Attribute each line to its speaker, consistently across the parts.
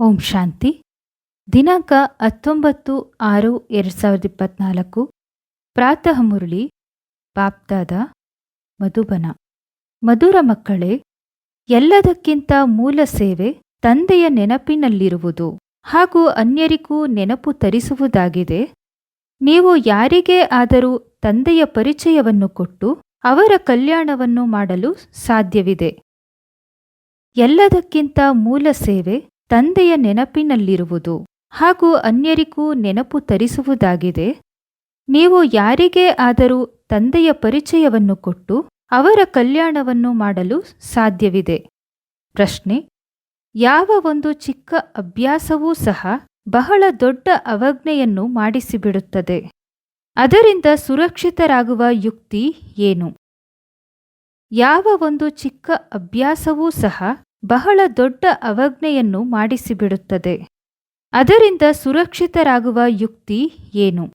Speaker 1: ಓಂ ಶಾಂತಿ. ದಿನಾಂಕ ಹತ್ತೊಂಬತ್ತು ಆರು ಎರಡು ಸಾವಿರದ ಇಪ್ಪತ್ನಾಲ್ಕು. ಪ್ರಾತಃ ಮುರಳಿ ಬಾಪ್ದಾದ ಮಧುಬನ. ಮಧುರ ಮಕ್ಕಳೇ, ಎಲ್ಲದಕ್ಕಿಂತ ಮೂಲ ಸೇವೆ ತಂದೆಯ ನೆನಪಿನಲ್ಲಿರುವುದು ಹಾಗೂ ಅನ್ಯರಿಗೂ ನೆನಪು ತರಿಸುವುದಾಗಿದೆ. ನೀವು ಯಾರಿಗೇ ಆದರೂ ತಂದೆಯ ಪರಿಚಯವನ್ನು ಕೊಟ್ಟು ಅವರ ಕಲ್ಯಾಣವನ್ನು ಮಾಡಲು ಸಾಧ್ಯವಿದೆ. ಎಲ್ಲದಕ್ಕಿಂತ ಮೂಲ ಸೇವೆ ತಂದೆಯ ನೆನಪಿನಲ್ಲಿರುವುದು ಹಾಗೂ ಅನ್ಯರಿಗೂ ನೆನಪು ತರಿಸುವುದಾಗಿದೆ. ನೀವು ಯಾರಿಗೇ ಆದರೂ ತಂದೆಯ ಪರಿಚಯವನ್ನು ಕೊಟ್ಟು ಅವರ ಕಲ್ಯಾಣವನ್ನು ಮಾಡಲು ಸಾಧ್ಯವಿದೆ. ಪ್ರಶ್ನೆ, ಯಾವ ಒಂದು ಚಿಕ್ಕ ಅಭ್ಯಾಸವೂ ಸಹ ಬಹಳ ದೊಡ್ಡ ಅವಜ್ಞೆಯನ್ನು ಮಾಡಿಸಿಬಿಡುತ್ತದೆ. ಅದರಿಂದ ಸುರಕ್ಷಿತರಾಗುವ ಯುಕ್ತಿ ಏನು? ಯಾವ ಒಂದು ಚಿಕ್ಕ ಅಭ್ಯಾಸವೂ ಸಹ ಬಹಳ ದೊಡ್ಡ ಅವಜ್ಞೆಯನ್ನು ಮಾಡಿಸಿಬಿಡುತ್ತದೆ. ಅದರಿಂದ ಸುರಕ್ಷಿತರಾಗುವ ಯುಕ್ತಿ ಏನು?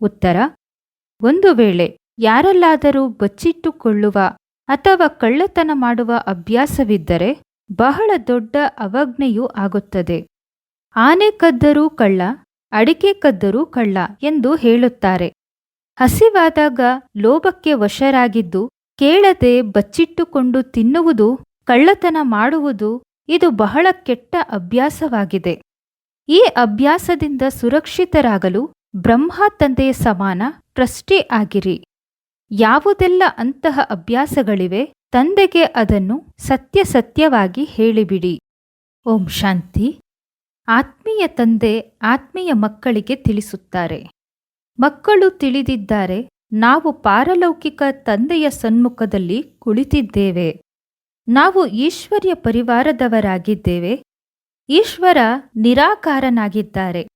Speaker 1: ಉತ್ತರ, ಒಂದು ವೇಳೆ ಯಾರಲ್ಲಾದರೂ ಬಚ್ಚಿಟ್ಟುಕೊಳ್ಳುವ ಅಥವಾ ಕಳ್ಳತನ ಮಾಡುವ ಅಭ್ಯಾಸವಿದ್ದರೆ ಬಹಳ ದೊಡ್ಡ ಅವಜ್ಞೆಯೂ ಆಗುತ್ತದೆ. ಆನೆ ಕದ್ದರೂ ಕಳ್ಳ, ಅಡಿಕೆ ಕದ್ದರೂ ಕಳ್ಳ ಎಂದು ಹೇಳುತ್ತಾರೆ. ಹಸಿವಾದಾಗ ಲೋಭಕ್ಕೆ ವಶರಾಗಿದ್ದು ಕೇಳದೆ ಬಚ್ಚಿಟ್ಟುಕೊಂಡು ತಿನ್ನುವುದು ಕಳ್ಳತನ ಮಾಡುವುದು ಇದು ಬಹಳ ಕೆಟ್ಟ ಅಭ್ಯಾಸವಾಗಿದೆ. ಈ ಅಭ್ಯಾಸದಿಂದ ಸುರಕ್ಷಿತರಾಗಲು ಬ್ರಹ್ಮ ತಂದೆಯ ಸಮಾನ ಟ್ರಸ್ಟಿ ಆಗಿರಿ. ಯಾವುದೆಲ್ಲ ಅಂತಹ ಅಭ್ಯಾಸಗಳಿವೆ ತಂದೆಗೆ ಅದನ್ನು ಸತ್ಯ ಸತ್ಯವಾಗಿ ಹೇಳಿಬಿಡಿ. ಓಂ ಶಾಂತಿ. ಆತ್ಮೀಯ ತಂದೆ ಆತ್ಮೀಯ ಮಕ್ಕಳಿಗೆ ತಿಳಿಸುತ್ತಾರೆ. ಮಕ್ಕಳು ತಿಳಿದಿದ್ದಾರೆ, ನಾವು ಪಾರಲೌಕಿಕ ತಂದೆಯ ಸನ್ಮುಖದಲ್ಲಿ ಕುಳಿತಿದ್ದೇವೆ. ನಾವು ಈಶ್ವರ್ಯ ಪರಿವಾರದವರಾಗಿದ್ದೇವೆ. ಈಶ್ವರ ನಿರಾಕಾರನಾಗಿದ್ದಾರೆ.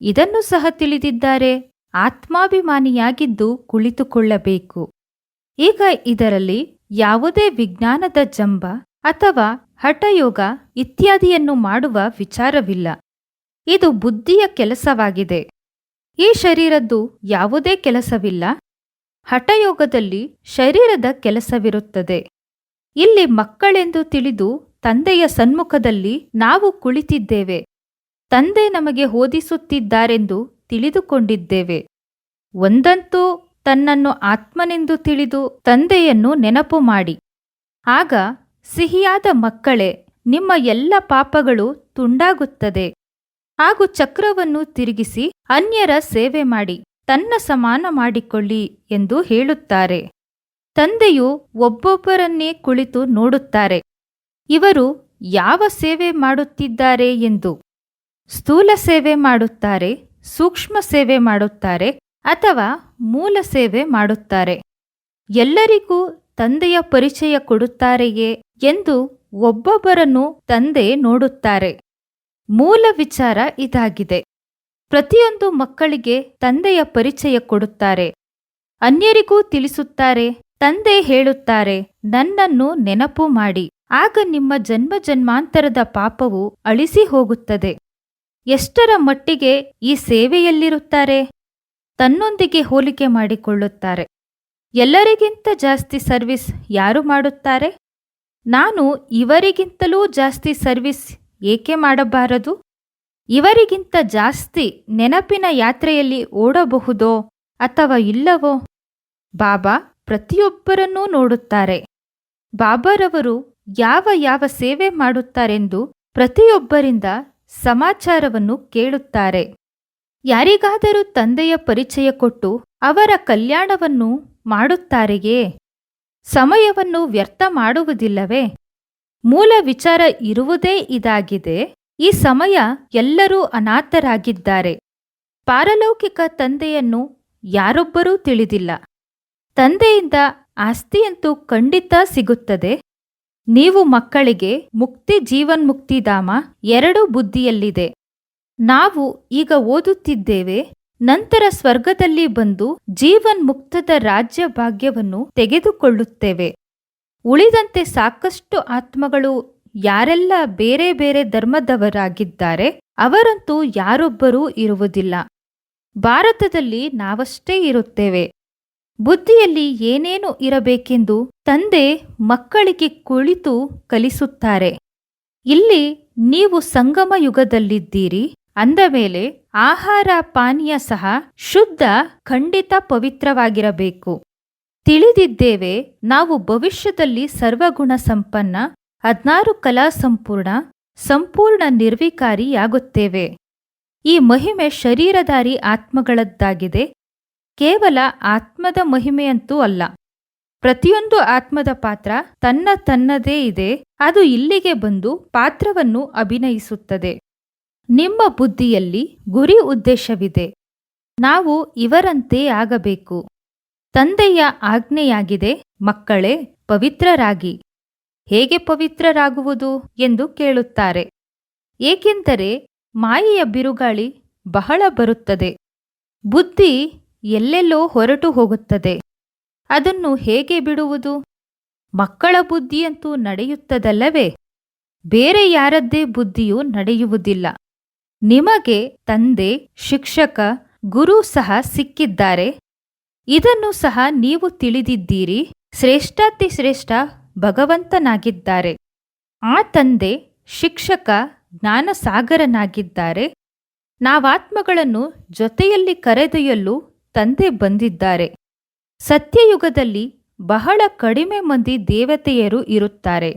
Speaker 1: ಇದನ್ನು ಸಹ ತಿಳಿದಿದ್ದಾರೆ. ಆತ್ಮಾಭಿಮಾನಿಯಾಗಿದ್ದು ಕುಳಿತುಕೊಳ್ಳಬೇಕು. ಈಗ ಇದರಲ್ಲಿ ಯಾವುದೇ ವಿಜ್ಞಾನದ ಜಂಬ ಅಥವಾ ಹಠಯೋಗ ಇತ್ಯಾದಿಯನ್ನು ಮಾಡುವ ವಿಚಾರವಿಲ್ಲ. ಇದು ಬುದ್ಧಿಯ ಕೆಲಸವಾಗಿದೆ. ಈ ಶರೀರದ್ದು ಯಾವುದೇ ಕೆಲಸವಿಲ್ಲ. ಹಠಯೋಗದಲ್ಲಿ ಶರೀರದ ಕೆಲಸವಿರುತ್ತದೆ. ಇಲ್ಲಿ ಮಕ್ಕಳೆಂದು ತಿಳಿದು ತಂದೆಯ ಸನ್ಮುಖದಲ್ಲಿ ನಾವು ಕುಳಿತಿದ್ದೇವೆ. ತಂದೆ ನಮಗೆ ಓದಿಸುತ್ತಿದ್ದಾರೆಂದು ತಿಳಿದುಕೊಂಡಿದ್ದೇವೆ. ಒಂದಂತೂ ತನ್ನನ್ನು ಆತ್ಮನೆಂದು ತಿಳಿದು ತಂದೆಯನ್ನು ನೆನಪು ಮಾಡಿ. ಆಗ ಸಿಹಿಯಾದ ಮಕ್ಕಳೇ, ನಿಮ್ಮ ಎಲ್ಲ ಪಾಪಗಳು ತುಂಡಾಗುತ್ತದೆ. ಹಾಗೂ ಚಕ್ರವನ್ನು ತಿರುಗಿಸಿ ಅನ್ಯರ ಸೇವೆ ಮಾಡಿ, ತನ್ನ ಸಮಾನ ಮಾಡಿಕೊಳ್ಳಿ ಎಂದು ಹೇಳುತ್ತಾರೆ. ತಂದೆಯು ಒಬ್ಬೊಬ್ಬರನ್ನೇ ಕುಳಿತು ನೋಡುತ್ತಾರೆ. ಇವರು ಯಾವ ಸೇವೆ ಮಾಡುತ್ತಿದ್ದಾರೆ ಎಂದು. ಸ್ಥೂಲ ಸೇವೆ ಮಾಡುತ್ತಾರೆ, ಸೂಕ್ಷ್ಮ ಸೇವೆ ಮಾಡುತ್ತಾರೆ ಅಥವಾ ಮೂಲ ಸೇವೆ ಮಾಡುತ್ತಾರೆ. ಎಲ್ಲರಿಗೂ ತಂದೆಯ ಪರಿಚಯ ಕೊಡುತ್ತಾರೆಯೇ ಎಂದು ಒಬ್ಬೊಬ್ಬರನ್ನು ತಂದೆ ನೋಡುತ್ತಾರೆ. ಮೂಲ ವಿಚಾರ ಇದಾಗಿದೆ. ಪ್ರತಿಯೊಂದು ಮಕ್ಕಳಿಗೆ ತಂದೆಯ ಪರಿಚಯ ಕೊಡುತ್ತಾರೆ. ಅನ್ಯರಿಗೂ ತಿಳಿಸುತ್ತಾರೆ. ತಂದೆ ಹೇಳುತ್ತಾರೆ, ನನ್ನನ್ನು ನೆನಪು ಮಾಡಿ. ಆಗ ನಿಮ್ಮ ಜನ್ಮ ಜನ್ಮಾಂತರದ ಪಾಪವು ಅಳಿಸಿ ಹೋಗುತ್ತದೆ. ಎಷ್ಟರ ಮಟ್ಟಿಗೆ ಈ ಸೇವೆಯಲ್ಲಿರುತ್ತಾರೆ? ತನ್ನೊಂದಿಗೆ ಹೋಲಿಕೆ ಮಾಡಿಕೊಳ್ಳುತ್ತಾರೆ. ಎಲ್ಲರಿಗಿಂತ ಜಾಸ್ತಿ ಸರ್ವಿಸ್ ಯಾರು ಮಾಡುತ್ತಾರೆ? ನಾನು ಇವರಿಗಿಂತಲೂ ಜಾಸ್ತಿ ಸರ್ವಿಸ್ ಏಕೆ ಮಾಡಬಾರದು? ಇವರಿಗಿಂತ ಜಾಸ್ತಿ ನೆನಪಿನ ಯಾತ್ರೆಯಲ್ಲಿ ಓಡಬಹುದೋ ಅಥವಾ ಇಲ್ಲವೋ? ಬಾಬಾ ಪ್ರತಿಯೊಬ್ಬರನ್ನೂ ನೋಡುತ್ತಾರೆ. ಬಾಬಾರವರು ಯಾವ ಯಾವ ಸೇವೆ ಮಾಡುತ್ತಾರೆಂದು ಪ್ರತಿಯೊಬ್ಬರಿಂದ ಸಮಾಚಾರವನ್ನು ಕೇಳುತ್ತಾರೆ. ಯಾರಿಗಾದರೂ ತಂದೆಯ ಪರಿಚಯ ಕೊಟ್ಟು ಅವರ ಕಲ್ಯಾಣವನ್ನು ಮಾಡುತ್ತಾರೆಯೇ? ಸಮಯವನ್ನು ವ್ಯರ್ಥ ಮಾಡುವುದಿಲ್ಲವೇ? ಮೂಲ ವಿಚಾರ ಇರುವುದೇ ಇದಾಗಿದೆ. ಈ ಸಮಯ ಎಲ್ಲರೂ ಅನಾಥರಾಗಿದ್ದಾರೆ. ಪಾರಲೌಕಿಕ ತಂದೆಯನ್ನು ಯಾರೊಬ್ಬರೂ ತಿಳಿದಿಲ್ಲ. ತಂದೆಯಿಂದ ಆಸ್ತಿಯಂತೂ ಖಂಡಿತ ಸಿಗುತ್ತದೆ. ನೀವು ಮಕ್ಕಳಿಗೆ ಮುಕ್ತಿ ಜೀವನ್ಮುಕ್ತಿಧಾಮ ಎರಡು ಬುದ್ಧಿಯಲ್ಲಿದೆ. ನಾವು ಈಗ ಓದುತ್ತಿದ್ದೇವೆ, ನಂತರ ಸ್ವರ್ಗದಲ್ಲಿ ಬಂದು ಜೀವನ್ಮುಕ್ತದ ರಾಜ್ಯ ಭಾಗ್ಯವನ್ನು ತೆಗೆದುಕೊಳ್ಳುತ್ತೇವೆ. ಉಳಿದಂತೆ ಸಾಕಷ್ಟು ಆತ್ಮಗಳು ಯಾರೆಲ್ಲ ಬೇರೆ ಬೇರೆ ಧರ್ಮದವರಾಗಿದ್ದಾರೆ, ಅವರಂತೂ ಯಾರೊಬ್ಬರೂ ಇರುವುದಿಲ್ಲ. ಭಾರತದಲ್ಲಿ ನಾವಷ್ಟೇ ಇರುತ್ತೇವೆ. ಬುದ್ಧಿಯಲ್ಲಿ ಏನೇನು ಇರಬೇಕೆಂದು ತಂದೆ ಮಕ್ಕಳಿಗೆ ಕುಳಿತು ಕಲಿಸುತ್ತಾರೆ. ಇಲ್ಲಿ ನೀವು ಸಂಗಮ ಯುಗದಲ್ಲಿದ್ದೀರಿ. ಅಂದ ಮೇಲೆ ಆಹಾರ ಪಾನೀಯ ಸಹ ಶುದ್ಧ, ಖಂಡಿತ ಪವಿತ್ರವಾಗಿರಬೇಕು. ತಿಳಿದಿದ್ದೇವೆ, ನಾವು ಭವಿಷ್ಯದಲ್ಲಿ ಸರ್ವಗುಣ ಸಂಪನ್ನ, ಹದ್ನಾರು ಕಲಾ ಸಂಪೂರ್ಣ ಸಂಪೂರ್ಣ ನಿರ್ವಿಕಾರಿಯಾಗುತ್ತೇವೆ. ಈ ಮಹಿಮೆ ಶರೀರಧಾರಿ ಆತ್ಮಗಳದ್ದಾಗಿದೆ. ಕೇವಲ ಆತ್ಮದ ಮಹಿಮೆಯಂತೂ ಅಲ್ಲ. ಪ್ರತಿಯೊಂದು ಆತ್ಮದ ಪಾತ್ರ ತನ್ನ ತನ್ನದೇ ಇದೆ, ಅದು ಇಲ್ಲಿಗೆ ಬಂದು ಪಾತ್ರವನ್ನು ಅಭಿನಯಿಸುತ್ತದೆ. ನಿಮ್ಮ ಬುದ್ಧಿಯಲ್ಲಿ ಗುರಿ ಉದ್ದೇಶವಿದೆ. ನಾವು ಇವರಂತೆ ಆಗಬೇಕು. ತಂದೆಯ ಆಜ್ಞೆಯಾಗಿದೆ, ಮಕ್ಕಳೇ, ಪವಿತ್ರರಾಗಿ. ಹೇಗೆ ಪವಿತ್ರರಾಗುವುದು ಎಂದು ಕೇಳುತ್ತಾರೆ. ಏಕೆಂದರೆ ಮಾಯೆಯ ಬಿರುಗಾಳಿ ಬಹಳ ಬರುತ್ತದೆ. ಬುದ್ಧಿ ಎಲ್ಲೆಲ್ಲೋ ಹೊರಟು ಹೋಗುತ್ತದೆ. ಅದನ್ನು ಹೇಗೆ ಬಿಡುವುದು? ಮಕ್ಕಳ ಬುದ್ಧಿಯಂತೂ ನಡೆಯುತ್ತದಲ್ಲವೇ? ಬೇರೆ ಯಾರದ್ದೇ ಬುದ್ಧಿಯೂ ನಡೆಯುವುದಿಲ್ಲ. ನಿಮಗೆ ತಂದೆ, ಶಿಕ್ಷಕ, ಗುರು ಸಹ ಸಿಕ್ಕಿದ್ದಾರೆ. ಇದನ್ನು ಸಹ ನೀವು ತಿಳಿದಿದ್ದೀರಿ. ಶ್ರೇಷ್ಠಾತಿ ಶ್ರೇಷ್ಠ ಭಗವಂತನಾಗಿದ್ದಾರೆ. ಆ ತಂದೆ, ಶಿಕ್ಷಕ, ಜ್ಞಾನಸಾಗರನಾಗಿದ್ದಾರೆ. ನಾವಾತ್ಮಗಳನ್ನು ಜೊತೆಯಲ್ಲಿ ಕರೆದೊಯ್ಯಲು ತಂದೆ ಬಂದಿದ್ದಾರೆ. ಸತ್ಯಯುಗದಲ್ಲಿ ಬಹಳ ಕಡಿಮೆ ಮಂದಿ ದೇವತೆಯರು ಇರುತ್ತಾರೆ.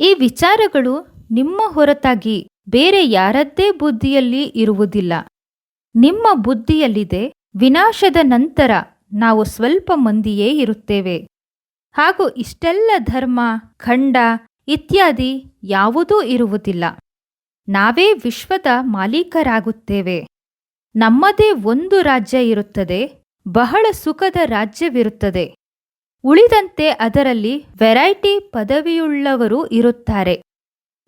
Speaker 1: ಈ ವಿಚಾರಗಳು ನಿಮ್ಮ ಹೊರತಾಗಿ ಬೇರೆ ಯಾರದ್ದೇ ಬುದ್ಧಿಯಲ್ಲಿ ಇರುವುದಿಲ್ಲ. ನಿಮ್ಮ ಬುದ್ಧಿಯಲ್ಲಿದೆ ವಿನಾಶದ ನಂತರ ನಾವು ಸ್ವಲ್ಪ ಮಂದಿಯೇ ಇರುತ್ತೇವೆ. ಹಾಗೂ ಇಷ್ಟೆಲ್ಲ ಧರ್ಮ, ಖಂಡ ಇತ್ಯಾದಿ ಯಾವುದೂ ಇರುವುದಿಲ್ಲ. ನಾವೇ ವಿಶ್ವದ ಮಾಲೀಕರಾಗುತ್ತೇವೆ. ನಮ್ಮದೇ ಒಂದು ರಾಜ್ಯ ಇರುತ್ತದೆ, ಬಹಳ ಸುಖದ ರಾಜ್ಯವಿರುತ್ತದೆ. ಉಳಿದಂತೆ ಅದರಲ್ಲಿ ವೆರೈಟಿ ಪದವಿಯುಳ್ಳವರು ಇರುತ್ತಾರೆ.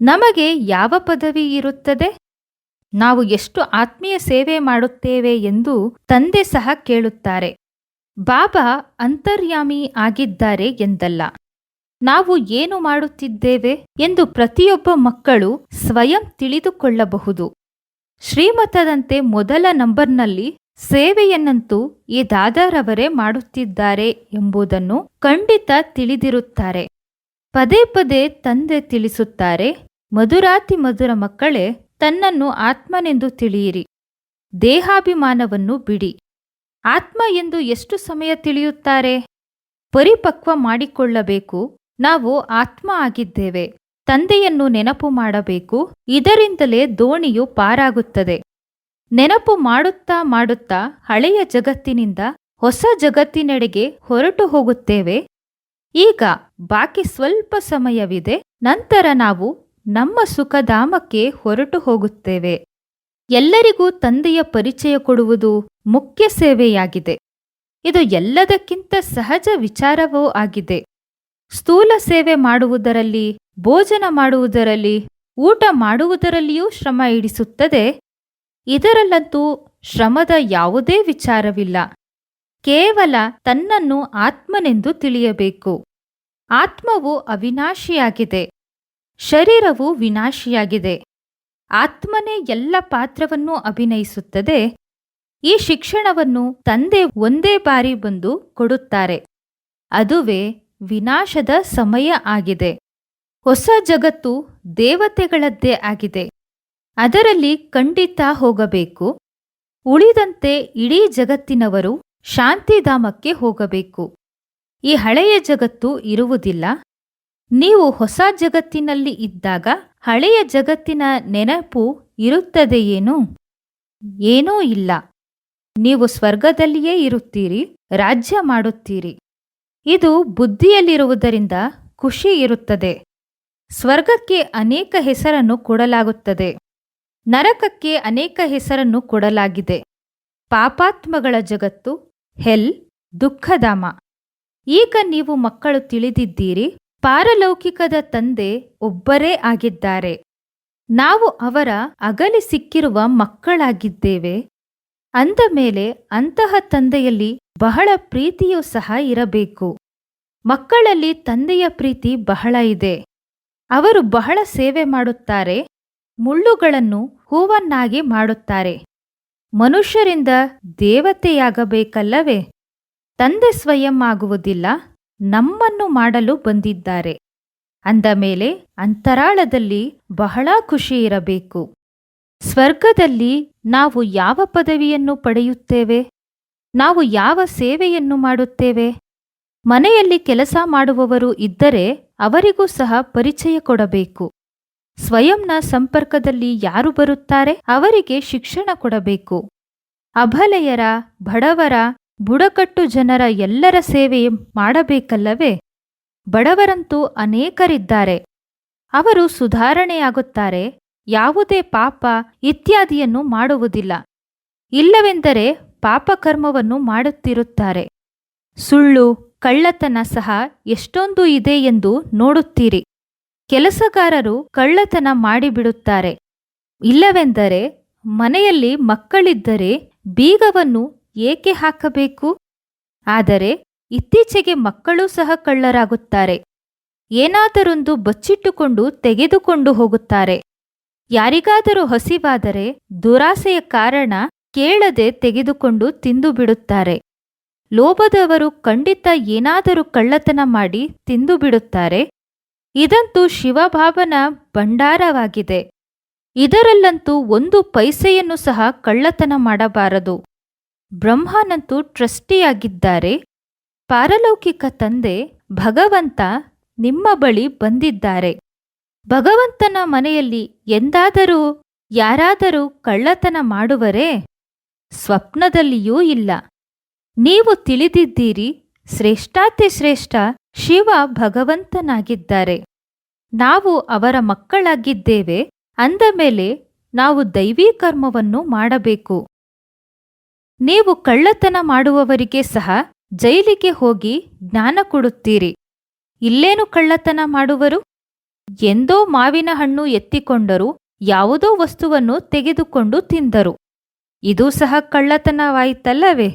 Speaker 1: ನಮಗೆ ಯಾವ ಪದವಿ ಇರುತ್ತದೆ? ನಾವು ಎಷ್ಟು ಆತ್ಮೀಯ ಸೇವೆ ಮಾಡುತ್ತೇವೆ ಎಂದು ತಂದೆ ಸಹ ಕೇಳುತ್ತಾರೆ. ಬಾಬಾ ಅಂತರ್ಯಾಮಿ ಆಗಿದ್ದಾರೆ ಎಂದಲ್ಲ. ನಾವು ಏನು ಮಾಡುತ್ತಿದ್ದೇವೆ ಎಂದು ಪ್ರತಿಯೊಬ್ಬ ಮಕ್ಕಳು ಸ್ವಯಂ ತಿಳಿದುಕೊಳ್ಳಬಹುದು. ಶ್ರೀಮತದಂತೆ ಮೊದಲ ನಂಬರ್ನಲ್ಲಿ ಸೇವೆಯನ್ನಂತೂ ಈ ದಾದಾರವರೇ ಮಾಡುತ್ತಿದ್ದಾರೆ ಎಂಬುದನ್ನು ಖಂಡಿತ ತಿಳಿದಿರುತ್ತಾರೆ. ಪದೇ ಪದೇ ತಂದೆ ತಿಳಿಸುತ್ತಾರೆ, ಮಧುರಾತಿ ಮಧುರ ಮಕ್ಕಳೇ, ತನ್ನನ್ನು ಆತ್ಮನೆಂದು ತಿಳಿಯಿರಿ. ದೇಹಾಭಿಮಾನವನ್ನು ಬಿಡಿ. ಆತ್ಮ ಎಂದು ಎಷ್ಟು ಸಮಯ ತಿಳಿಯುತ್ತಾರೆ? ಪರಿಪಕ್ವ ಮಾಡಿಕೊಳ್ಳಬೇಕು. ನಾವು ಆತ್ಮ ಆಗಿದ್ದೇವೆ. ತಂದೆಯನ್ನು ನೆನಪು ಮಾಡಬೇಕು, ಇದರಿಂದಲೇ ದೋಣಿಯು ಪಾರಾಗುತ್ತದೆ. ನೆನಪು ಮಾಡುತ್ತಾ ಮಾಡುತ್ತಾ ಹಳೆಯ ಜಗತ್ತಿನಿಂದ ಹೊಸ ಜಗತ್ತಿನೆಡೆಗೆ ಹೊರಟು ಹೋಗುತ್ತೇವೆ. ಈಗ ಬಾಕಿ ಸ್ವಲ್ಪ ಸಮಯವಿದೆ, ನಂತರ ನಾವು ನಮ್ಮ ಸುಖಧಾಮಕ್ಕೆ ಹೊರಟು ಹೋಗುತ್ತೇವೆ. ಎಲ್ಲರಿಗೂ ತಂದೆಯ ಪರಿಚಯ ಕೊಡುವುದು ಮುಖ್ಯ ಸೇವೆಯಾಗಿದೆ. ಇದು ಎಲ್ಲದಕ್ಕಿಂತ ಸಹಜ ವಿಚಾರವೂ ಆಗಿದೆ. ಸ್ಥೂಲ ಸೇವೆ ಮಾಡುವುದರಲ್ಲಿ ಭೋಜನ ಮಾಡುವುದರಲ್ಲಿ, ಊಟ ಮಾಡುವುದರಲ್ಲಿಯೂ ಶ್ರಮ ಇಡಿಸುತ್ತದೆ ಇದರಲ್ಲಂತೂ ಶ್ರಮದ ಯಾವುದೇ ವಿಚಾರವಿಲ್ಲ. ಕೇವಲ ತನ್ನನ್ನು ಆತ್ಮನೆಂದು ತಿಳಿಯಬೇಕು. ಆತ್ಮವು ಅವಿನಾಶಿಯಾಗಿದೆ. ಶರೀರವು ವಿನಾಶಿಯಾಗಿದೆ. ಆತ್ಮನೇ ಎಲ್ಲ ಪಾತ್ರವನ್ನು ಅಭಿನಯಿಸುತ್ತದೆ. ಈ ಶಿಕ್ಷಣವನ್ನು ತಂದೆ ಒಂದೇ ಬಾರಿ ಬಂದು ಕೊಡುತ್ತಾರೆ. ಅದುವೇ ವಿನಾಶದ ಸಮಯ ಆಗಿದೆ. ಹೊಸ ಜಗತ್ತು ದೇವತೆಗಳದ್ದೇ ಆಗಿದೆ. ಅದರಲ್ಲಿ ಖಂಡಿತ ಹೋಗಬೇಕು. ಉಳಿದಂತೆ ಇಡೀ ಜಗತ್ತಿನವರು ಶಾಂತಿಧಾಮಕ್ಕೆ ಹೋಗಬೇಕು. ಈ ಹಳೆಯ ಜಗತ್ತು ಇರುವುದಿಲ್ಲ. ನೀವು ಹೊಸ ಜಗತ್ತಿನಲ್ಲಿ ಇದ್ದಾಗ ಹಳೆಯ ಜಗತ್ತಿನ ನೆನಪು ಇರುತ್ತದೆಯೇನು? ಏನೂ ಇಲ್ಲ. ನೀವು ಸ್ವರ್ಗದಲ್ಲಿಯೇ ಇರುತ್ತೀರಿ, ರಾಜ್ಯ ಮಾಡುತ್ತೀರಿ. ಇದು ಬುದ್ಧಿಯಲ್ಲಿರುವುದರಿಂದ ಖುಷಿ ಇರುತ್ತದೆ. ಸ್ವರ್ಗಕ್ಕೆ ಅನೇಕ ಹೆಸರನ್ನು ಕೊಡಲಾಗುತ್ತದೆ. ನರಕಕ್ಕೆ ಅನೇಕ ಹೆಸರನ್ನು ಕೊಡಲಾಗಿದೆ. ಪಾಪಾತ್ಮಗಳ ಜಗತ್ತು ಹೆಲ್ ದುಃಖಧಾಮ. ಈಗ ನೀವು ಮಕ್ಕಳು ತಿಳಿದಿದ್ದೀರಿ, ಪಾರಲೌಕಿಕದ ತಂದೆ ಒಬ್ಬರೇ ಆಗಿದ್ದಾರೆ. ನಾವು ಅವರ ಅಗಲಿ ಸಿಕ್ಕಿರುವ ಮಕ್ಕಳಾಗಿದ್ದೇವೆ. ಅಂದ ಮೇಲೆ ಅಂತಹ ತಂದೆಯಲ್ಲಿ ಬಹಳ ಪ್ರೀತಿಯೂ ಸಹ ಇರಬೇಕು. ಮಕ್ಕಳಲ್ಲಿ ತಂದೆಯ ಪ್ರೀತಿ ಬಹಳ ಇದೆ. ಅವರು ಬಹಳ ಸೇವೆ ಮಾಡುತ್ತಾರೆ, ಮುಳ್ಳುಗಳನ್ನು ಹೂವನ್ನಾಗಿ ಮಾಡುತ್ತಾರೆ. ಮನುಷ್ಯರಿಂದ ದೇವತೆಯಾಗಬೇಕಲ್ಲವೇ? ತಂದೆ ಸ್ವಯಂ ಆಗುವುದಿಲ್ಲ, ನಮ್ಮನ್ನು ಮಾಡಲು ಬಂದಿದ್ದಾರೆ. ಅಂದ ಮೇಲೆ ಅಂತರಾಳದಲ್ಲಿ ಬಹಳ ಖುಷಿ ಇರಬೇಕು. ಸ್ವರ್ಗದಲ್ಲಿ ನಾವು ಯಾವ ಪದವಿಯನ್ನು ಪಡೆಯುತ್ತೇವೆ? ನಾವು ಯಾವ ಸೇವೆಯನ್ನು ಮಾಡುತ್ತೇವೆ? ಮನೆಯಲ್ಲಿ ಕೆಲಸ ಮಾಡುವವರು ಇದ್ದರೆ ಅವರಿಗೂ ಸಹ ಪರಿಚಯ ಕೊಡಬೇಕು. ಸ್ವಯಂನ ಸಂಪರ್ಕದಲ್ಲಿ ಯಾರು ಬರುತ್ತಾರೆ ಅವರಿಗೆ ಶಿಕ್ಷಣ ಕೊಡಬೇಕು. ಅಭಲೆಯರ, ಬಡವರ, ಬುಡಕಟ್ಟು ಜನರ ಎಲ್ಲರ ಸೇವೆ ಮಾಡಬೇಕಲ್ಲವೇ? ಬಡವರಂತೂ ಅನೇಕರಿದ್ದಾರೆ. ಅವರು ಸುಧಾರಣೆಯಾಗುತ್ತಾರೆ, ಯಾವುದೇ ಪಾಪ ಇತ್ಯಾದಿಯನ್ನು ಮಾಡುವುದಿಲ್ಲ. ಇಲ್ಲವೆಂದರೆ ಪಾಪಕರ್ಮವನ್ನು ಮಾಡುತ್ತಿರುತ್ತಾರೆ. ಸುಳ್ಳು ಕಳ್ಳತನ ಸಹ ಎಷ್ಟೊಂದು ಇದೆ ಎಂದು ನೋಡುತ್ತೀರಿ. ಕೆಲಸಗಾರರು ಕಳ್ಳತನ ಮಾಡಿಬಿಡುತ್ತಾರೆ. ಇಲ್ಲವೆಂದರೆ ಮನೆಯಲ್ಲಿ ಮಕ್ಕಳಿದ್ದರೆ ಬೀಗವನ್ನು ಏಕೆ ಹಾಕಬೇಕು? ಆದರೆ ಇತ್ತೀಚೆಗೆ ಮಕ್ಕಳೂ ಸಹ ಕಳ್ಳರಾಗುತ್ತಾರೆ. ಏನಾದರೊಂದು ಬಚ್ಚಿಟ್ಟುಕೊಂಡು ತೆಗೆದುಕೊಂಡು ಹೋಗುತ್ತಾರೆ. ಯಾರಿಗಾದರೂ ಹಸಿವಾದರೆ ದುರಾಸೆಯ ಕಾರಣ ಕೇಳದೆ ತೆಗೆದುಕೊಂಡು ತಿಂದು ಬಿಡುತ್ತಾರೆ ಲೋಭದವರು ಖಂಡಿತ ಏನಾದರೂ ಕಳ್ಳತನ ಮಾಡಿ ತಿಂದು ಬಿಡುತ್ತಾರೆ. ಇದಂತೂ ಶಿವಭಾವನ ಭಂಡಾರವಾಗಿದೆ. ಇದರಲ್ಲಂತೂ ಒಂದು ಪೈಸೆಯನ್ನು ಸಹ ಕಳ್ಳತನ ಮಾಡಬಾರದು. ಬ್ರಹ್ಮನಂತೂ ಟ್ರಸ್ಟಿಯಾಗಿದ್ದಾರೆ. ಪಾರಲೌಕಿಕ ತಂದೆ ಭಗವಂತ ನಿಮ್ಮ ಬಳಿ ಬಂದಿದ್ದಾರೆ. ಭಗವಂತನ ಮನೆಯಲ್ಲಿ ಎಂದಾದರೂ, ಯಾರಾದರೂ ಕಳ್ಳತನ ಮಾಡುವರೇ? ಸ್ವಪ್ನದಲ್ಲಿಯೂ ಇಲ್ಲ. ನೀವು ತಿಳಿದಿದ್ದೀರಿ, ಶ್ರೇಷ್ಠಾತಿ ಶ್ರೇಷ್ಠ ಶಿವ ಭಗವಂತನಾಗಿದ್ದಾರೆ. ನಾವು ಅವರ ಮಕ್ಕಳಾಗಿದ್ದೇವೆ, ಅಂದ ಮೇಲೆ ನಾವು ದೈವೀ ಕರ್ಮವನ್ನು ಮಾಡಬೇಕು. ನೀವು ಕಳ್ಳತನ ಮಾಡುವವರಿಗೆ ಸಹ ಜೈಲಿಗೆ ಹೋಗಿ ಜ್ಞಾನ ಕೊಡುತ್ತೀರಿ. ಇಲ್ಲೇನು ಕಳ್ಳತನ ಮಾಡುವರು? ಎಂದೋ ಮಾವಿನ ಹಣ್ಣು ಎತ್ತಿಕೊಂಡರು, ಯಾವುದೋ ವಸ್ತುವನ್ನು ತೆಗೆದುಕೊಂಡು ತಿಂದರು. ಇದು ಸಹ ಕಳ್ಳತನವಾಯಿತಲ್ಲವೇ?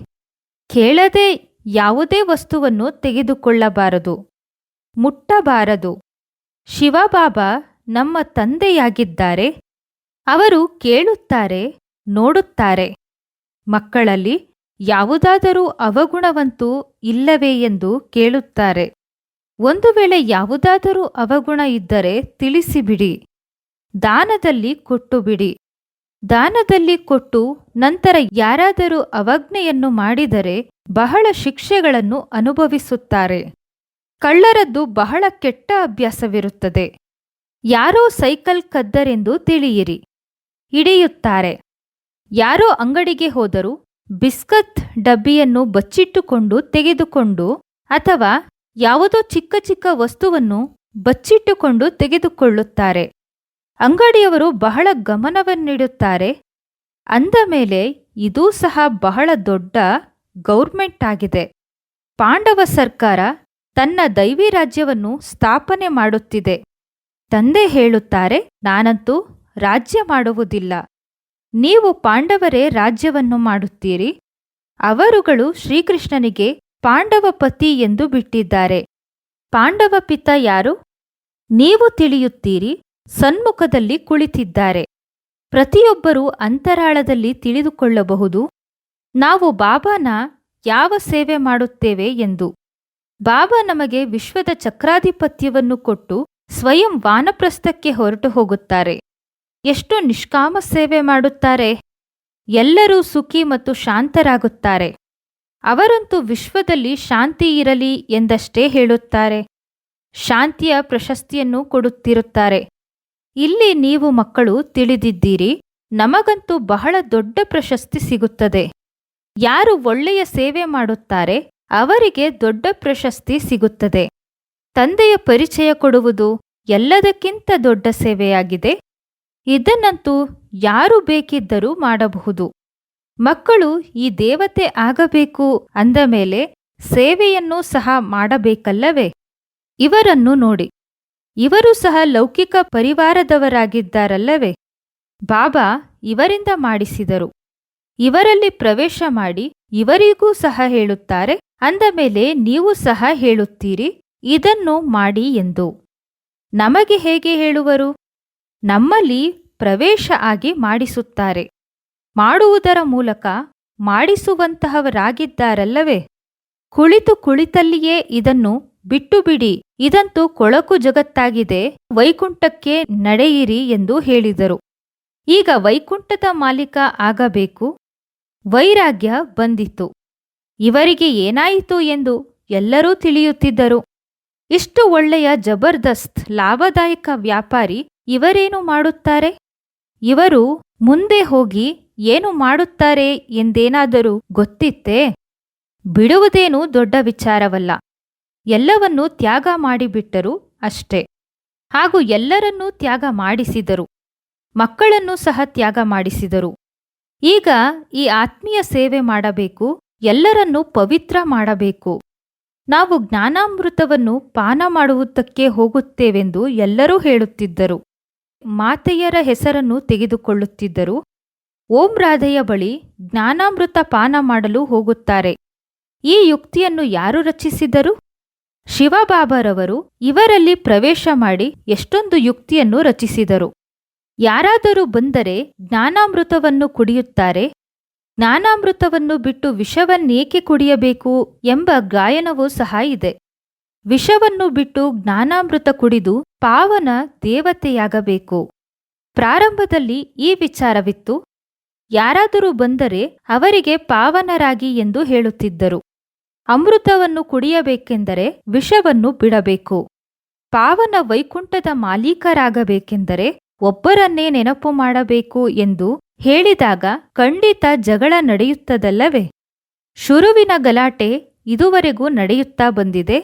Speaker 1: ಕೇಳದೆ ಯಾವುದೇ ವಸ್ತುವನ್ನು ತೆಗೆದುಕೊಳ್ಳಬಾರದು. ಮುಟ್ಟಬಾರದು. ಶಿವಬಾಬಾ ನಮ್ಮ ತಂದೆಯಾಗಿದ್ದಾರೆ. ಅವರು ಕೇಳುತ್ತಾರೆ, ನೋಡುತ್ತಾರೆ. ಮಕ್ಕಳಲ್ಲಿ ಯಾವುದಾದರೂ ಅವಗುಣವಂತೂ ಇಲ್ಲವೇ ಎಂದು ಕೇಳುತ್ತಾರೆ. ಒಂದು ವೇಳೆ ಯಾವುದಾದರೂ ಅವಗುಣ ಇದ್ದರೆ ತಿಳಿಸಿಬಿಡಿ. ದಾನದಲ್ಲಿ ಕೊಟ್ಟು ಬಿಡಿ ದಾನದಲ್ಲಿ ಕೊಟ್ಟು ನಂತರ ಯಾರಾದರೂ ಅವಜ್ಞೆಯನ್ನು ಮಾಡಿದರೆ ಬಹಳ ಶಿಕ್ಷೆಗಳನ್ನು ಅನುಭವಿಸುತ್ತಾರೆ. ಕಳ್ಳರದ್ದು ಬಹಳ ಕೆಟ್ಟ ಅಭ್ಯಾಸವಿರುತ್ತದೆ. ಯಾರೋ ಸೈಕಲ್ ಕದ್ದರೆಂದು ತಿಳಿಯಿರಿ. ಹಿಡಿಯುತ್ತಾರೆ. ಯಾರೋ ಅಂಗಡಿಗೆ ಹೋದರೂ ಬಿಸ್ಕತ್ ಡಬ್ಬಿಯನ್ನು ಬಚ್ಚಿಟ್ಟುಕೊಂಡು ತೆಗೆದುಕೊಂಡು ಅಥವಾ ಯಾವುದೋ ಚಿಕ್ಕ ಚಿಕ್ಕ ವಸ್ತುವನ್ನು ಬಚ್ಚಿಟ್ಟುಕೊಂಡು ತೆಗೆದುಕೊಳ್ಳುತ್ತಾರೆ. ಅಂಗಡಿಯವರು ಬಹಳ ಗಮನವನ್ನಿಡುತ್ತಾರೆ. ಅಂದ ಮೇಲೆ ಇದೂ ಸಹ ಬಹಳ ದೊಡ್ಡ ಗೌರ್ಮೆಂಟ್ ಆಗಿದೆ. ಪಾಂಡವ ಸರ್ಕಾರ ತನ್ನ ದೈವಿ ರಾಜ್ಯವನ್ನು ಸ್ಥಾಪನೆ ಮಾಡುತ್ತಿದೆ. ತಂದೆ ಹೇಳುತ್ತಾರೆ, ನಾನಂತೂ ರಾಜ್ಯ ಮಾಡುವುದಿಲ್ಲ. ನೀವು ಪಾಂಡವರೇ ರಾಜ್ಯವನ್ನು ಮಾಡುತ್ತೀರಿ. ಅವರುಗಳು ಶ್ರೀಕೃಷ್ಣನಿಗೆ ಪಾಂಡವ ಪತಿ ಎಂದು ಬಿಟ್ಟಿದ್ದಾರೆ. ಪಾಂಡವ ಪಿತ ಯಾರು? ನೀವು ತಿಳಿಯುತ್ತೀರಿ. ಸನ್ಮುಖದಲ್ಲಿ ಕುಳಿತಿದ್ದಾರೆ. ಪ್ರತಿಯೊಬ್ಬರೂ ಅಂತರಾಳದಲ್ಲಿ ತಿಳಿದುಕೊಳ್ಳಬಹುದು, ನಾವು ಬಾಬಾನ ಯಾವ ಸೇವೆ ಮಾಡುತ್ತೇವೆ ಎಂದು. ಬಾಬಾ ನಮಗೆ ವಿಶ್ವದ ಚಕ್ರಾಧಿಪತ್ಯವನ್ನು ಕೊಟ್ಟು ಸ್ವಯಂ ವಾನಪ್ರಸ್ಥಕ್ಕೆ ಹೊರಟು ಹೋಗುತ್ತಾರೆ. ಎಷ್ಟು ನಿಷ್ಕಾಮ ಸೇವೆ ಮಾಡುತ್ತಾರೆ. ಎಲ್ಲರೂ ಸುಖಿ ಮತ್ತು ಶಾಂತರಾಗುತ್ತಾರೆ. ಅವರಂತೂ ವಿಶ್ವದಲ್ಲಿ ಶಾಂತಿ ಇರಲಿ ಎಂದಷ್ಟೇ ಹೇಳುತ್ತಾರೆ. ಶಾಂತಿಯ ಪ್ರಶಸ್ತಿಯನ್ನು ಕೊಡುತ್ತಿರುತ್ತಾರೆ. ಇಲ್ಲಿ ನೀವು ಮಕ್ಕಳು ತಿಳಿದಿದ್ದೀರಿ, ನಮಗಂತೂ ಬಹಳ ದೊಡ್ಡ ಪ್ರಶಸ್ತಿ ಸಿಗುತ್ತದೆ. ಯಾರು ಒಳ್ಳೆಯ ಸೇವೆ ಮಾಡುತ್ತಾರೆ, ಅವರಿಗೆ ದೊಡ್ಡ ಪ್ರಶಸ್ತಿ ಸಿಗುತ್ತದೆ. ತಂದೆಯ ಪರಿಚಯ ಕೊಡುವುದು ಎಲ್ಲದಕ್ಕಿಂತ ದೊಡ್ಡ ಸೇವೆಯಾಗಿದೆ. ಇದನ್ನಂತೂ ಯಾರು ಬೇಕಿದ್ದರೂ ಮಾಡಬಹುದು. ಮಕ್ಕಳು ಈ ದೇವತೆ ಆಗಬೇಕು ಅಂದ ಮೇಲೆ ಸೇವೆಯನ್ನು ಸಹ ಮಾಡಬೇಕಲ್ಲವೇ? ಇವರನ್ನು ನೋಡಿ. ಇವರು ಸಹ ಲೌಕಿಕ ಪರಿವಾರದವರಾಗಿದ್ದಾರಲ್ಲವೇ? ಬಾಬಾ ಇವರಿಂದ ಮಾಡಿಸಿದರು. ಇವರಲ್ಲಿ ಪ್ರವೇಶ ಮಾಡಿ ಇವರಿಗೂ ಸಹ ಹೇಳುತ್ತಾರೆ, ಅಂದ ಮೇಲೆ ನೀವು ಸಹ ಹೇಳುತ್ತೀರಿ, ಇದನ್ನು ಮಾಡಿ ಎಂದು. ನಮಗೆ ಹೇಗೆ ಹೇಳುವರು? ನಮ್ಮಲ್ಲಿ ಪ್ರವೇಶ ಆಗಿ ಮಾಡಿಸುತ್ತಾರೆ. ಮಾಡುವುದರ ಮೂಲಕ ಮಾಡಿಸುವಂತಹವರಾಗಿದ್ದಾರಲ್ಲವೇ? ಕುಳಿತು ಕುಳಿತಲ್ಲಿಯೇ ಇದನ್ನು ಬಿಟ್ಟು ಬಿಡಿ, ಇದಂತೂ ಕೊಳಕು ಜಗತ್ತಾಗಿದೆ, ವೈಕುಂಠಕ್ಕೆ ನಡೆಯಿರಿ ಎಂದು ಹೇಳಿದರು. ಈಗ ವೈಕುಂಠದ ಮಾಲೀಕ ಆಗಬೇಕು? ವೈರಾಗ್ಯ ಬಂದಿತು ಇವರಿಗೆ ಏನಾಯಿತು ಎಂದು ಎಲ್ಲರೂ ತಿಳಿಯುತ್ತಿದ್ದರು. ಇಷ್ಟು ಒಳ್ಳೆಯ ಜಬರ್ದಸ್ತ್, ಲಾಭದಾಯಕ ವ್ಯಾಪಾರಿ ಇವರೇನು ಮಾಡುತ್ತಾರೆ? ಇವರು ಮುಂದೆ ಹೋಗಿ ಏನು ಮಾಡುತ್ತಾರೆ ಎಂದೇನಾದರೂ ಗೊತ್ತಿತ್ತೇ? ಬಿಡುವುದೇನು ದೊಡ್ಡ ವಿಚಾರವಲ್ಲ. ಎಲ್ಲವನ್ನೂ ತ್ಯಾಗ ಮಾಡಿಬಿಟ್ಟರು ಅಷ್ಟೇ. ಹಾಗೂ ಎಲ್ಲರನ್ನೂ ತ್ಯಾಗ ಮಾಡಿಸಿದರು. ಮಕ್ಕಳನ್ನೂ ಸಹ ತ್ಯಾಗ ಮಾಡಿಸಿದರು. ಈಗ ಈ ಆತ್ಮೀಯ ಸೇವೆ ಮಾಡಬೇಕು, ಎಲ್ಲರನ್ನೂ ಪವಿತ್ರ ಮಾಡಬೇಕು. ನಾವು ಜ್ಞಾನಾಮೃತವನ್ನು ಪಾನ ಮಾಡುವುದಕ್ಕೆ ಹೋಗುತ್ತೇವೆಂದು ಎಲ್ಲರೂ ಹೇಳುತ್ತಿದ್ದರು. ಮಾತೆಯರ ಹೆಸರನ್ನು ತೆಗೆದುಕೊಳ್ಳುತ್ತಿದ್ದರು. ಓಂ ರಾಧೆಯ ಬಳಿ ಜ್ಞಾನಾಮೃತ ಪಾನ ಮಾಡಲು ಹೋಗುತ್ತಾರೆ. ಈ ಯುಕ್ತಿಯನ್ನು ಯಾರು ರಚಿಸಿದರು? ಶಿವಬಾಬರವರು ಇವರಲ್ಲಿ ಪ್ರವೇಶ ಮಾಡಿ ಎಷ್ಟೊಂದು ಯುಕ್ತಿಯನ್ನು ರಚಿಸಿದರು. ಯಾರಾದರೂ ಬಂದರೆ ಜ್ಞಾನಾಮೃತವನ್ನು ಕುಡಿಯುತ್ತಾರೆ. ಜ್ಞಾನಾಮೃತವನ್ನು ಬಿಟ್ಟು ವಿಷವನ್ನೇಕೆ ಕುಡಿಯಬೇಕು ಎಂಬ ಗಾಯನವೂ ಸಹ ಇದೆ. ವಿಷವನ್ನು ಬಿಟ್ಟು ಜ್ಞಾನಾಮೃತ ಕುಡಿದು ಪಾವನ ದೇವತೆಯಾಗಬೇಕು. ಪ್ರಾರಂಭದಲ್ಲಿ ಈ ವಿಚಾರವಿತ್ತು. ಯಾರಾದರೂ ಬಂದರೆ ಅವರಿಗೆ ಪಾವನರಾಗಿ ಎಂದು ಹೇಳುತ್ತಿದ್ದರು. ಅಮೃತವನ್ನು ಕುಡಿಯಬೇಕೆಂದರೆ ವಿಷವನ್ನು ಬಿಡಬೇಕು. ಪಾವನ ವೈಕುಂಠದ ಮಾಲೀಕರಾಗಬೇಕೆಂದರೆ ಒಬ್ಬರನ್ನೇ ನೆನಪು ಮಾಡಬೇಕು ಎಂದು ಹೇಳಿದಾಗ ಖಂಡಿತ ಜಗಳ ನಡೆಯುತ್ತದಲ್ಲವೇ? ಶುರುವಿನ ಗಲಾಟೆ ಇದುವರೆಗೂ ನಡೆಯುತ್ತಾ ಬಂದಿದೆ.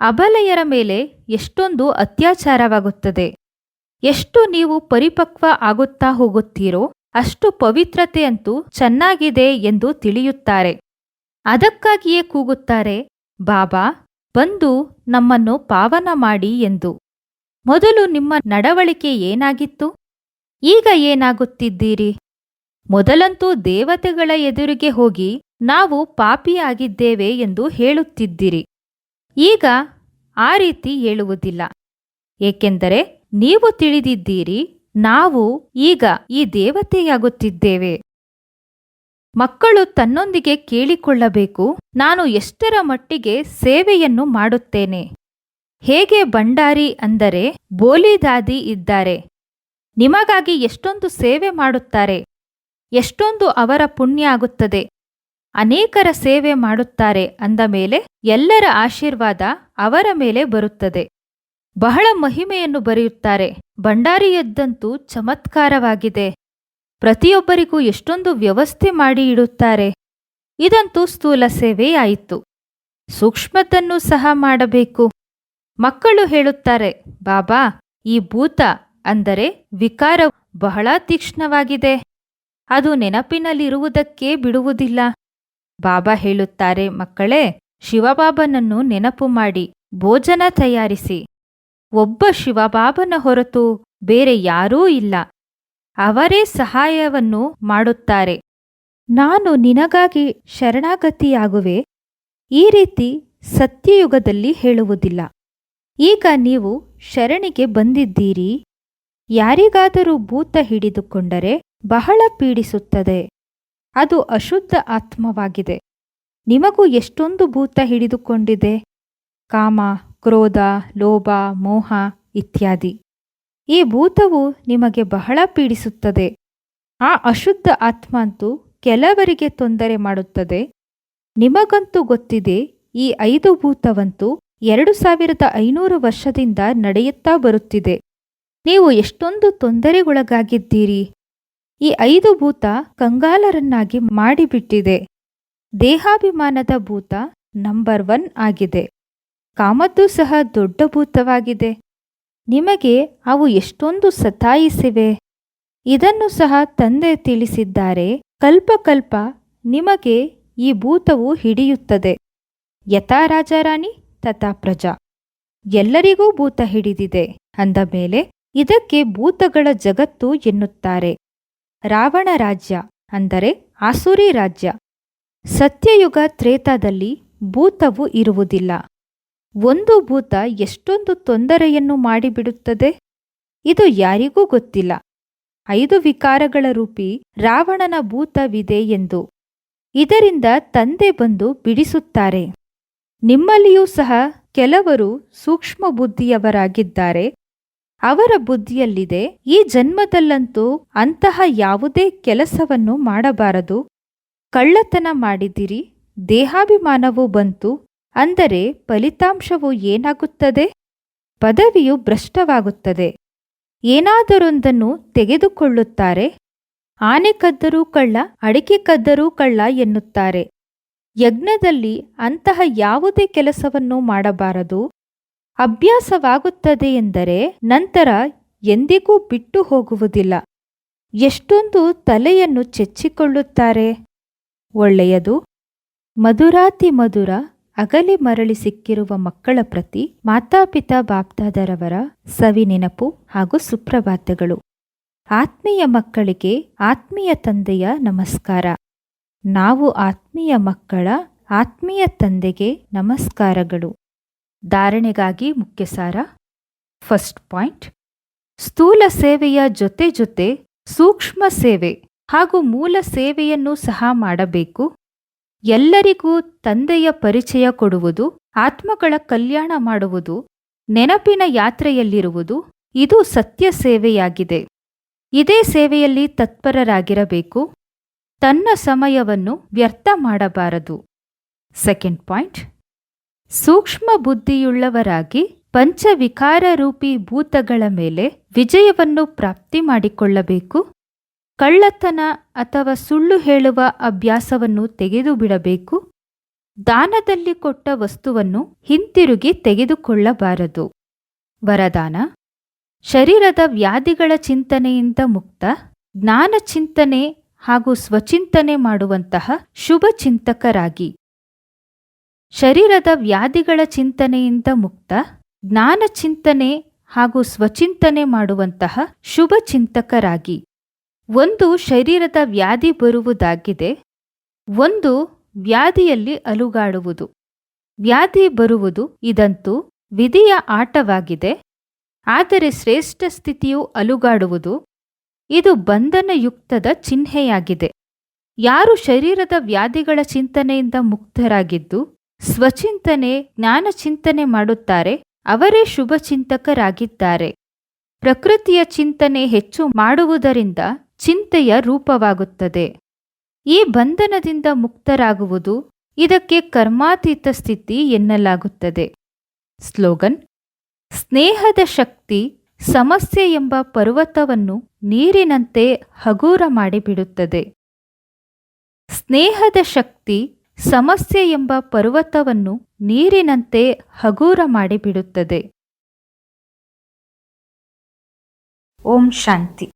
Speaker 1: ಅಬಲೆಯರ ಮೇಲೆ ಎಷ್ಟೊಂದು ಅತ್ಯಾಚಾರವಾಗುತ್ತದೆ. ಎಷ್ಟು ನೀವು ಪರಿಪಕ್ವ ಆಗುತ್ತಾ ಹೋಗುತ್ತೀರೋ ಅಷ್ಟು ಪವಿತ್ರತೆಯಂತೂ ಚೆನ್ನಾಗಿದೆ ಎಂದು ತಿಳಿಯುತ್ತಾರೆ. ಅದಕ್ಕಾಗಿಯೇ ಕೂಗುತ್ತಾರೆ, ಬಾಬಾ, ಬಂದು ನಮ್ಮನ್ನು ಪಾವನ ಮಾಡಿ ಎಂದು. ಮೊದಲು ನಿಮ್ಮ ನಡವಳಿಕೆ ಏನಾಗಿತ್ತು? ಈಗ ಏನಾಗುತ್ತಿದ್ದೀರಿ? ಮೊದಲಂತೂ ದೇವತೆಗಳ ಎದುರಿಗೆ ಹೋಗಿ ನಾವು ಪಾಪಿಯಾಗಿದ್ದೇವೆ ಎಂದು ಹೇಳುತ್ತಿದ್ದಿರಿ. ಈಗ ಆ ರೀತಿ ಹೇಳುವುದಿಲ್ಲ. ಏಕೆಂದರೆ ನೀವು ತಿಳಿದಿದ್ದೀರಿ, ನಾವು ಈಗ ಈ ದೇವತೆಯಾಗುತ್ತಿದ್ದೇವೆ. ಮಕ್ಕಳು ತನ್ನೊಂದಿಗೆ ಕೇಳಿಕೊಳ್ಳಬೇಕು, ನಾನು ಎಷ್ಟರ ಮಟ್ಟಿಗೆ ಸೇವೆಯನ್ನು ಮಾಡುತ್ತೇನೆ? ಹೇಗೆ ಭಂಡಾರಿ ಅಂದರೆ ಬೋಲಿದಾದಿ ಇದ್ದಾರೆ. ನಿಮಗಾಗಿ ಎಷ್ಟೊಂದು ಸೇವೆ ಮಾಡುತ್ತಾರೆ. ಎಷ್ಟೊಂದು ಅವರ ಪುಣ್ಯ ಆಗುತ್ತದೆ. ಅನೇಕರ ಸೇವೆ ಮಾಡುತ್ತಾರೆ ಅಂದ ಮೇಲೆ ಎಲ್ಲರ ಆಶೀರ್ವಾದ ಅವರ ಮೇಲೆ ಬರುತ್ತದೆ. ಬಹಳ ಮಹಿಮೆಯನ್ನು ಬರೆಯುತ್ತಾರೆ. ಭಂಡಾರಿಯದ್ದಂತೂ ಚಮತ್ಕಾರವಾಗಿದೆ. ಪ್ರತಿಯೊಬ್ಬರಿಗೂ ಎಷ್ಟೊಂದು ವ್ಯವಸ್ಥೆ ಮಾಡಿ ಇಡುತ್ತಾರೆ. ಇದಂತೂ ಸ್ಥೂಲ ಸೇವೆಯಾಯಿತು ಸೂಕ್ಷ್ಮದನ್ನು ಸಹ ಮಾಡಬೇಕು. ಮಕ್ಕಳು ಹೇಳುತ್ತಾರೆ, ಬಾಬಾ, ಈ ಭೂತ ಅಂದರೆ ವಿಕಾರ ಬಹಳ ತೀಕ್ಷ್ಣವಾಗಿದೆ. ಅದು ನೆನಪಿನಲ್ಲಿರುವುದಕ್ಕೆ ಬಿಡುವುದಿಲ್ಲ. ಬಾಬಾ ಹೇಳುತ್ತಾರೆ, ಮಕ್ಕಳೇ, ಶಿವಬಾಬನನ್ನು ನೆನಪು ಮಾಡಿ, ಭೋಜನ ತಯಾರಿಸಿ. ಒಬ್ಬ ಶಿವಬಾಬನ ಹೊರತು ಬೇರೆ ಯಾರೂ ಇಲ್ಲ. ಅವರೇ ಸಹಾಯವನ್ನು ಮಾಡುತ್ತಾರೆ. ನಾನು ನಿನಗಾಗಿ ಶರಣಾಗತಿಯಾಗುವೆ. ಈ ರೀತಿ ಸತ್ಯಯುಗದಲ್ಲಿ ಹೇಳುವುದಿಲ್ಲ. ಈಗ ನೀವು ಶರಣಿಗೆ ಬಂದಿದ್ದೀರಿ. ಯಾರಿಗಾದರೂ ಭೂತ ಹಿಡಿದುಕೊಂಡರೆ ಬಹಳ ಪೀಡಿಸುತ್ತದೆ. ಅದು ಅಶುದ್ಧ ಆತ್ಮವಾಗಿದೆ. ನಿಮಗೂ ಎಷ್ಟೊಂದು ಭೂತ ಹಿಡಿದುಕೊಂಡಿದೆ? ಕಾಮ, ಕ್ರೋಧ, ಲೋಭ, ಮೋಹ ಇತ್ಯಾದಿ. ಈ ಭೂತವು ನಿಮಗೆ ಬಹಳ ಪೀಡಿಸುತ್ತದೆ. ಆ ಅಶುದ್ಧ ಆತ್ಮಂತೂ ಕೆಲವರಿಗೆ ತೊಂದರೆ ಮಾಡುತ್ತದೆ. ನಿಮಗಂತೂ ಗೊತ್ತಿದೆ, ಈ ಐದು ಭೂತವಂತೂ ಎರಡು ಸಾವಿರದ ಐನೂರು ವರ್ಷದಿಂದ ನಡೆಯುತ್ತಾ ಬರುತ್ತಿದೆ. ನೀವು ಎಷ್ಟೊಂದು ತೊಂದರೆಗೊಳಗಾಗಿದ್ದೀರಿ. ಈ ಐದು ಭೂತ ಕಂಗಾಲರನ್ನಾಗಿ ಮಾಡಿಬಿಟ್ಟಿದೆ. ದೇಹಾಭಿಮಾನದ ಭೂತ ನಂಬರ್ ಒನ್ ಆಗಿದೆ. ಕಾಮದ್ದು ಸಹ ದೊಡ್ಡ ಭೂತವಾಗಿದೆ. ನಿಮಗೆ ಅವು ಎಷ್ಟೊಂದು ಸತಾಯಿಸಿವೆ? ಇದನ್ನು ಸಹ ತಂದೆ ತಿಳಿಸಿದ್ದಾರೆ. ಕಲ್ಪಕಲ್ಪ ನಿಮಗೆ ಈ ಭೂತವು ಹಿಡಿಯುತ್ತದೆ. ಯಥಾ ರಾಜಾರಾಣಿ ತಥಾ ಪ್ರಜಾ ಎಲ್ಲರಿಗೂ ಭೂತ ಹಿಡಿದಿದೆ. ಅಂದ ಮೇಲೆ ಇದಕ್ಕೆ ಭೂತಗಳ ಜಗತ್ತು ಎನ್ನುತ್ತಾರೆ. ರಾವಣ ರಾಜ್ಯ ಅಂದರೆ ಆಸುರಿ ರಾಜ್ಯ. ಸತ್ಯಯುಗ ತ್ರೇತಾದಲ್ಲಿ ಭೂತವು ಇರುವುದಿಲ್ಲ. ಒಂದು ಭೂತ ಎಷ್ಟೊಂದು ತೊಂದರೆಯನ್ನು ಮಾಡಿಬಿಡುತ್ತದೆ? ಇದು ಯಾರಿಗೂ ಗೊತ್ತಿಲ್ಲ. ಐದು ವಿಕಾರಗಳ ರೂಪಿ ರಾವಣನ ಭೂತವಿದೆ ಎಂದು. ಇದರಿಂದ ತಂದೆ ಬಂದು ಬಿಡಿಸುತ್ತಾರೆ. ನಿಮ್ಮಲ್ಲಿಯೂ ಸಹ ಕೆಲವರು ಸೂಕ್ಷ್ಮ ಬುದ್ಧಿಯವರಾಗಿದ್ದಾರೆ. ಅವರ ಬುದ್ಧಿಯಲ್ಲಿದೆ, ಈ ಜನ್ಮದಲ್ಲಂತೂ ಅಂತಹ ಯಾವುದೇ ಕೆಲಸವನ್ನು ಮಾಡಬಾರದು. ಕಳ್ಳತನ ಮಾಡಿದಿರಿ ದೇಹಾಭಿಮಾನವೂ ಬಂತು. ಅಂದರೆ ಫಲಿತಾಂಶವು ಏನಾಗುತ್ತದೆ? ಪದವಿಯು ಭ್ರಷ್ಟವಾಗುತ್ತದೆ. ಏನಾದರೊಂದನ್ನು ತೆಗೆದುಕೊಳ್ಳುತ್ತಾರೆ? ಆನೆ ಕದ್ದರೂ ಕಳ್ಳ, ಅಡಿಕೆ ಕದ್ದರೂ ಕಳ್ಳ ಎನ್ನುತ್ತಾರೆ. ಯಜ್ಞದಲ್ಲಿ ಅಂತಹ ಯಾವುದೇ ಕೆಲಸವನ್ನು ಮಾಡಬಾರದು. ಅಭ್ಯಾಸವಾಗುತ್ತದೆ ಎಂದರೆ ನಂತರ ಎಂದಿಗೂ ಬಿಟ್ಟು ಹೋಗುವುದಿಲ್ಲ. ಎಷ್ಟೊಂದು ತಲೆಯನ್ನು ಚೆಚ್ಚಿಕೊಳ್ಳುತ್ತಾರೆ. ಒಳ್ಳೆಯದು. ಮಧುರಾತಿ ಮಧುರ ಅಗಲಿ ಮರಳಿ ಸಿಕ್ಕಿರುವ ಮಕ್ಕಳ ಪ್ರತಿ ಮಾತಾಪಿತಾ ಬಾಪ್ದಾದರವರ ಸವಿ ನೆನಪು ಹಾಗೂ ಸುಪ್ರಭಾತಗಳು. ಆತ್ಮೀಯ ಮಕ್ಕಳಿಗೆ ಆತ್ಮೀಯ ತಂದೆಯ ನಮಸ್ಕಾರ. ನಾವು ಆತ್ಮೀಯ ಮಕ್ಕಳ ಆತ್ಮೀಯ ತಂದೆಗೆ ನಮಸ್ಕಾರಗಳು. ಧಾರಣೆಗಾಗಿ ಮುಖ್ಯ ಸಾರ ಫಸ್ಟ್ ಪಾಯಿಂಟ್. ಸ್ಥೂಲ ಸೇವೆಯ ಜೊತೆ ಜೊತೆ ಸೂಕ್ಷ್ಮ ಸೇವೆ ಹಾಗೂ ಮೂಲ ಸೇವೆಯನ್ನು ಸಹ ಮಾಡಬೇಕು. ಎಲ್ಲರಿಗೂ ತಂದೆಯ ಪರಿಚಯ ಕೊಡುವುದು, ಆತ್ಮಗಳ ಕಲ್ಯಾಣ ಮಾಡುವುದು, ನೆನಪಿನ ಯಾತ್ರೆಯಲ್ಲಿರುವುದು, ಇದು ಸತ್ಯ ಸೇವೆಯಾಗಿದೆ. ಇದೇ ಸೇವೆಯಲ್ಲಿ ತತ್ಪರರಾಗಿರಬೇಕು. ತನ್ನ ಸಮಯವನ್ನು ವ್ಯರ್ಥ ಮಾಡಬಾರದು. Second point. ಸೂಕ್ಷ್ಮ ಬುದ್ಧಿಯುಳ್ಳವರಾಗಿ ಪಂಚವಿಕಾರರೂಪಿ ಭೂತಗಳ ಮೇಲೆ ವಿಜಯವನ್ನು ಪ್ರಾಪ್ತಿ ಮಾಡಿಕೊಳ್ಳಬೇಕು. ಕಳ್ಳತನ ಅಥವಾ ಸುಳ್ಳು ಹೇಳುವ ಅಭ್ಯಾಸವನ್ನು ತೆಗೆದು ಬಿಡಬೇಕು ದಾನದಲ್ಲಿ ಕೊಟ್ಟ ವಸ್ತುವನ್ನು ಹಿಂತಿರುಗಿ ತೆಗೆದುಕೊಳ್ಳಬಾರದು. ವರದಾನ, ಶರೀರದ ವ್ಯಾಧಿಗಳ ಚಿಂತನೆಯಿಂದ ಮುಕ್ತ, ಜ್ಞಾನ ಚಿಂತನೆ ಹಾಗೂ ಸ್ವಚಿಂತನೆ ಮಾಡುವಂತಹ ಶುಭ ಚಿಂತಕರಾಗಿ. ಶರೀರದ ವ್ಯಾಧಿಗಳ ಚಿಂತನೆಯಿಂದ ಮುಕ್ತ, ಜ್ಞಾನ ಚಿಂತನೆ ಹಾಗೂ ಸ್ವಚಿಂತನೆ ಮಾಡುವಂತಹ ಶುಭ ಚಿಂತಕರಾಗಿ. ಒಂದು ಶರೀರದ ವ್ಯಾಧಿ ಬರುವುದಾಗಿದೆ, ಒಂದು ವ್ಯಾಧಿಯಲ್ಲಿ ಅಲುಗಾಡುವುದು. ವ್ಯಾಧಿ ಬರುವುದು ಇದಂತೂ ವಿಧಿಯ ಆಟವಾಗಿದೆ, ಆದರೆ ಶ್ರೇಷ್ಠ ಸ್ಥಿತಿಯು ಅಲುಗಾಡುವುದು, ಇದು ಬಂಧನಯುಕ್ತದ ಚಿಹ್ನೆಯಾಗಿದೆ. ಯಾರು ಶರೀರದ ವ್ಯಾಧಿಗಳ ಚಿಂತನೆಯಿಂದ ಮುಕ್ತರಾಗಿದ್ದು, ಸ್ವಚಿಂತನೆ, ಜ್ಞಾನ ಚಿಂತನೆ ಮಾಡುತ್ತಾರೆ, ಅವರೇ ಶುಭಚಿಂತಕರಾಗಿದ್ದಾರೆ ಪ್ರಕೃತಿಯ ಚಿಂತನೆ ಹೆಚ್ಚು ಮಾಡುವುದರಿಂದ ಚಿಂತೆಯ ರೂಪವಾಗುತ್ತದೆ. ಈ ಬಂಧನದಿಂದ ಮುಕ್ತರಾಗುವುದು ಇದಕ್ಕೆ ಕರ್ಮಾತೀತ ಸ್ಥಿತಿ ಎನ್ನಲಾಗುತ್ತದೆ. ಸ್ಲೋಗನ್, ಸ್ನೇಹದ ಶಕ್ತಿ ಸಮಸ್ಯೆ ಎಂಬ ಪರ್ವತವನ್ನು ನೀರಿನಂತೆ ಹಗೂರ ಮಾಡಿಬಿಡುತ್ತದೆ. ಸ್ನೇಹದ ಶಕ್ತಿ ಸಮಸ್ಯೆ ಎಂಬ ಪರ್ವತವನ್ನು ನೀರಿನಂತೆ ಹಗೂರ ಮಾಡಿಬಿಡುತ್ತದೆ. ಓಂ ಶಾಂತಿ.